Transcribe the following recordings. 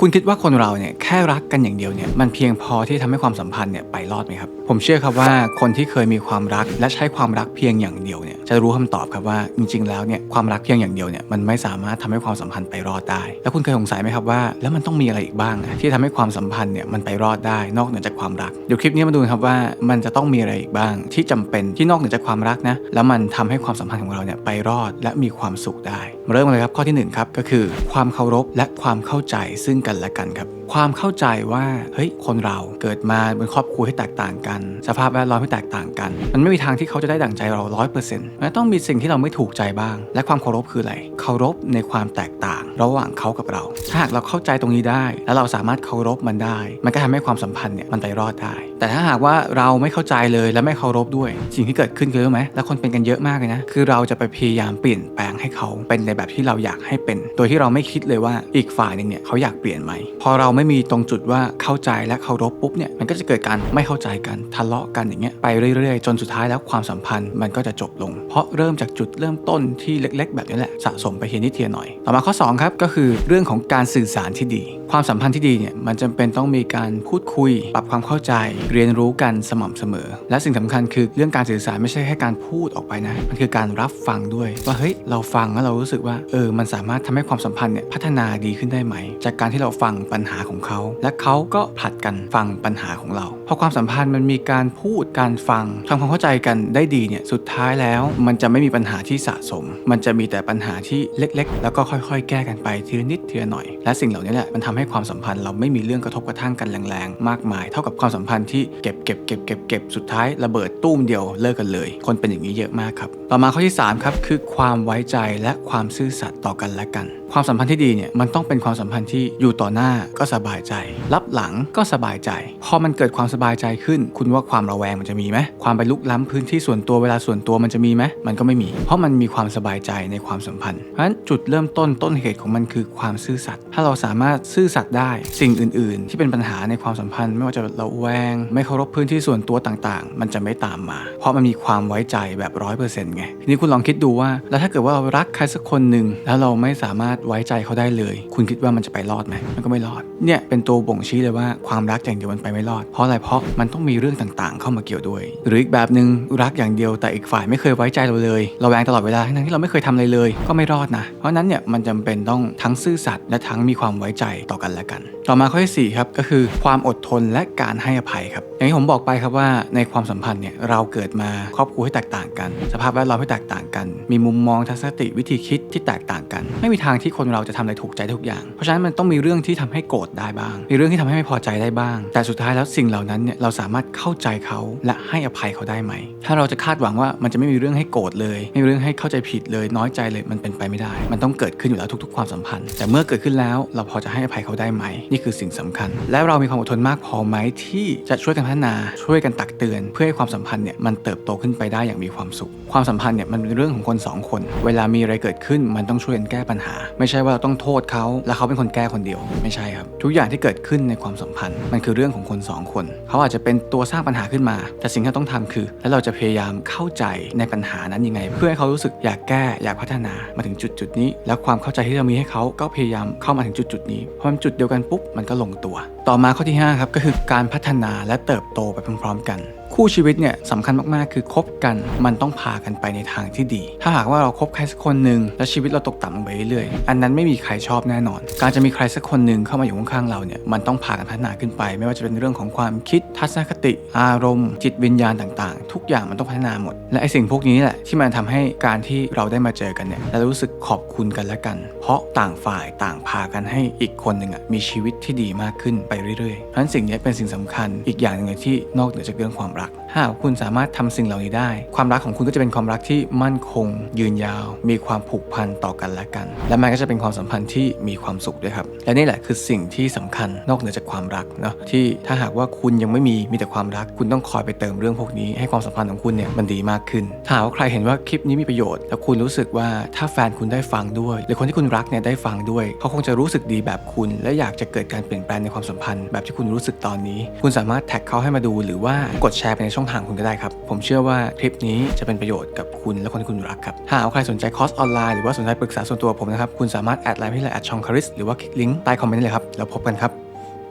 คุณคิดว่าคนเราเนี่ยแค่รักกันอย่างเดียวเนี่ยมันเพียงพอที่ทำให้ความสัมพันธ์เนี่ยไปรอดไหมครับ ผมเชื่อครับว่าคนที่เคยมีความรักและใช้ความรักเพียงอย่างเดียวเนี่ยจะรู้คำตอบครับว่าจริงๆแล้วเนี่ยความรักเพียงอย่างเดียวเนี่ยมันไม่สามารถทำให้ความสัมพันธ์ไปรอดได้ แล้วคุณเคยสงสัยไหมครับว่า แล้วมันต้องมีอะไรอีกบ้าง ที่ทำให้ความสัมพันธ์เนี่ยมันไปรอดได้นอกเหนือจากความรักเดี๋ยวคลิปนี้มาดูครับว่ามันจะต้องมีอะไรอีกบ้าง ที่จำเป็นที่นอกเหนือจากความรักนะแล้วมันทำให้ความสัมพันธ์ของเราเนี่ยไปรอดและมีความสุขได้ มาเริ่มกันเลยครับข้อที่หนึ่งครับก็คือความเคารพและความเข้าใจซึ่งกันและกันครับ ความเข้าใจว่าเฮ้ยคนเราเกิดมาบนครอบครัวที่แตกต่างกัน สภาพแวดล้อมที่แตกต่างกัน มันไม่มีทางที่เขาจะได้ดั่งใจเราร้อยเปอร์เซ็นต์มันต้องมีสิ่งที่เราไม่ถูกใจบ้าง และความเคารพคืออะไรเคารพในความแตกต่าง ระหว่างเขากับเรา ถ้าหากเราเข้าใจตรงนี้ได้ แล้วเราสามารถเคารพมันได้ มันก็ทำให้ความสัมพันธ์เนี่ยมันไปรอดได้ แต่ถ้าหากว่าเราไม่เข้าใจเลยและไม่เคารพด้วย สิ่งที่เกิดขึ้นคือรู้ไหมและคนเป็นกันเยอะมากเลยนะคือเราจะไปพยายามเปลี่ยนแปลงให้เขาเป็นในแบบที่เราอยากให้เป็น โดยที่เราไม่คิดเลยว่าอีกฝ่ายหนึ่งเนี่ยเขาอยากเปลี่ยนไหมพอเราไไม่มีตรงจุดว่าเข้าใจและเคารพปุ๊บเนี่ยมันก็จะเกิดการไม่เข้าใจกันทะเลาะกันอย่างเงี้ยไปเรื่อยๆ จนสุดท้ายแล้วความสัมพันธ์มันก็จะจบลง เพราะเริ่มจากจุดเริ่มต้นที่เล็ก ๆ แบบนี้แหละสะสมไปเทียนิดเทียหน่อย ต่อมาข้อสองครับก็คือเรื่องของการสื่อสารที่ดี ความสัมพันธ์ที่ดีเนี่ยมันจำเป็นต้องมีการพูดคุย ปรับความเข้าใจ เรียนรู้กันสม่ำเสมอ และสิ่งสำคัญคือเรื่องการสื่อสารไม่ใช่แค่การพูดออกไปนะมันคือการรับฟังด้วย ว่าเฮ้ยเราฟังแล้วเรารู้สึกว่าเออมันสามารถทำให้ความสัมพันธ์เนี่ยพัฒนาดีขึ้นได้ไหม จากการที่เราฟังปัญหาของเขา และเขาก็ผลัดกันฟังปัญหาของเรา พอความสัมพันธ์มันมีการพูดการฟังทำความเข้าใจกันได้ดีเนี่ยสุดท้ายแล้ว มันจะไม่มีปัญหาที่สะสม มันจะมีแต่ปัญหาที่เล็กๆ แล้วก็ค่อยๆ แก้กันไปทีละนิดทีละหน่อย และสิ่งเหล่านี้แหละมันทำให้ความสัมพันธ์เราไม่มีเรื่องกระทบกระทั่งกันแรงๆ มากมาย เท่ากับความสัมพันธ์ที่เก็บเก็บเก็บเก็บเก็บสุดท้ายระเบิดตุ้มเดียวเลิกกันเลย คนเป็นอย่างนี้เยอะมากครับ ต่อมาข้อที่สามครับคือความไว้ใจและความซื่อสัตย์ต่อกันและกัน ความสัมพันธ์ที่ดีเนี่ยมันต้องเป็นความสัมพันธ์ที่อยู่ต่อหน้าก็สบายใจ รับหลังก็สบายใจ พอมันเกิดความสบายใจขึ้น คุณว่าความระแวงมันจะมีไหมความไปลุกล้ำพื้นที่ส่วนตัวเวลาส่วนตัวมันจะมีไหมมันก็ไม่มี เพราะมันมีความสบายใจในความสัมพันธ์เพราะฉะนั้นจุดเริ่มต้นต้นเหตุของมันคือความซื่อสัตย์ถ้าเราสามารถซื่อสัตย์ได้สิ่งอื่น ๆ ที่เป็นปัญหาในความสัมพันธ์ ไม่ว่าจะระแวง ไม่เคารพพื้นที่ส่วนตัวต่างๆ มันจะไม่ตามมา เพราะมันมีความไว้ใจแบบร้อยเปอร์เซ็นต์ไงทีนี้คุณลองคิดดูว่า แล้วถ้าเกิดว่าเรารักใครสักคนหนึ่งแล้วเราไม่สามารถไว้ใจเขาได้เลย คุณคิดว่ามันจะไปรอดไหมมันก็ไม่รอดเนี่ยเป็นตัวบ่งชี้เลยว่าความรักอย่างเดียวมันไปไม่รอด เพราะอะไรเพราะมันต้องมีเรื่องต่างๆ เข้ามาเกี่ยวด้วย หรืออีกแบบหนึ่งรักอย่างเดียวแต่อีกฝ่ายไม่เคยไว้ใจเราเลยเราแวงตลอดเวลาทั้งที่เราไม่เคยทำอะไรเลย ก็ไม่รอดนะ เพราะนั้นเนี่ยมันจำเป็นต้องทั้งซื่อสัตย์และทั้งมีความไว้ใจต่อกันและกัน ต่อมาข้อที่สี่ครับก็คือความอดทนและการให้อภัยครับอย่างที่ผมบอกไปครับว่าในความสัมพันธ์เนี่ยเราเกิดมาครอบครัวที่แตกต่างกัน สภาพแวดล้อมที่แตกต่างกัน มีมุมมองทัศนคติวิธีคิดที่แตกต่างกัน ไม่มีทางที่คนเราจะทำอะไรถูกใจทุกอย่าง เพราะฉะนั้นมันต้องมีเรื่องที่ทำให้โกรธได้บ้าง มีเรื่องที่ทำให้ไม่พอใจได้บ้าง แต่สุดท้ายแล้วสิ่งเหล่านั้นเนี่ยเราสามารถเข้าใจเขาและให้อภัยเขาได้ไหม ถ้าเราจะคาดหวังว่ามันจะไม่มีเรื่องให้โกรธเลย ไม่มีเรื่องให้เข้าใจผิดเลยน้อยใจเลยมันเป็นไปไม่ได้ มันต้องเกิดขึ้นอยู่แล้วทุก ๆ ความสัมพันธ์ แต่เมื่อเกิดขึ้นแล้วเราพอจะให้อภัยเขาได้ไหม นี่คือสิ่งสำคัญ แล้วเรามีความอดทนมากพอไหมที่จะช่วยกันพัฒนาช่วยกันตักเตือน เพื่อให้ความสัมพันธ์เนี่ยมันเติบโตขึ้นไปได้อย่างมีความสุข ความสัมพันธ์เนี่ยมันเป็นเรื่องของคนสองคน เวลามีอะไรเกิดขึ้นมันต้องช่วยกันแก้ปัญหา ไม่ใช่ว่าเราต้องโทษเขาแล้วเขาเป็นคนแก้คนเดียว ไม่ใช่ครับทุกอย่างที่เกิดขึ้นในความสัมพันธ์ มันคือเรื่องของคนสองคน เขาอาจจะเป็นตัวสร้างปัญหาขึ้นมา แต่สิ่งที่ต้องทำคือ แล้วเราจะพยายามเข้าใจในปัญหานั้นยังไง เพื่อให้เขารู้สึกอยากแก้อยากพัฒนามาถึงจุดจุดนี้ แล้วความเข้าใจที่เรามีให้เขาก็พยายามเข้ามาถึงจุดจุดนี้พอมันจุดเดียวกันปุ๊บมันก็ลงตัว ต่อมาข้อที่ห้าครับก็คือการพัฒนาและเติบโตไปพร้อมๆกัน คู่ชีวิตเนี่ยสำคัญมากๆ คือคบกันมันต้องพากันไปในทางที่ดี ถ้าหากว่าเราคบใครสักคนหนึ่งแล้วชีวิตเราตกต่ำลงไปเรื่อยๆ อันนั้นไม่มีใครชอบแน่นอน การจะมีใครสักคนหนึ่งเข้ามาอยู่ข้างๆเราเนี่ยมันต้องพากันพัฒนาขึ้นไป ไม่ว่าจะเป็นเรื่องของความคิดทัศนคติ อารมณ์ จิตวิญญาณต่างๆ ทุกอย่างมันต้องพัฒนาหมด และไอสิ่งพวกนี้แหละที่มันทำให้การที่เราได้มาเจอกันเนี่ยเรารู้สึกขอบคุณกันและกัน เพราะต่างฝ่ายต่างพากันให้อีกคนหนึ่งอะมีชีวิตที่ดีมากขึ้นไปเรื่อยๆเพราะฉะนั้นสิ่งนี้เป็นสิ่งสำคัญอีกอย่างหนึ่งที่นอกเหนือจากเรื่องความรักถ้าหากคุณสามารถทำสิ่งเหล่านี้ได้ ความรักของคุณก็จะเป็นความรักที่มั่นคง ยืนยาว มีความผูกพันต่อกันและกัน และมันก็จะเป็นความสัมพันธ์ที่มีความสุขด้วยครับ และนี่แหละคือสิ่งที่สำคัญนอกเหนือจากความรักเนาะที่ถ้าหากว่าคุณยังไม่มีมีแต่ความรัก คุณต้องคอยไปเติมเรื่องพวกนี้ ให้ความสัมพันธ์ของคุณเนี่ยมันดีมากขึ้นถ้าหากว่าใครเห็นว่าคลิปนี้มีประโยชน์ แล้วคุณรู้สึกว่าถ้าแฟนคุณได้ฟังด้วย หรือคนที่คุณรักเนี่ยได้ฟังด้วยเขาคงจะรู้สึกดีแบบคุณ และอยากจะเกิดการเปลี่ยนแปลงในความสัมพันธ์แบบที่คุณรู้สึกตอนนี้ คุณสามารถแท็กเขาให้มาดูหรือว่ากดแชร์ร์ไปในช่องทางคุณก็ได้ครับ ผมเชื่อว่าคลิปนี้จะเป็นประโยชน์กับคุณและคนที่คุณรักครับ ถ้าหากว่าใครสนใจคอร์สออนไลน์หรือว่าสนใจปรึกษาส่วนตัวผมนะครับ คุณสามารถแอดไลน์ที่ไลน์แอดชองคาริสหรือว่าคลิกลิงก์ใต้คอมเมนต์ได้เลยครับ แล้วพบกันครับ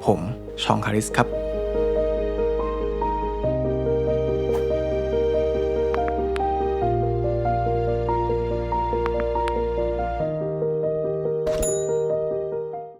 ผมชองคาริสครับ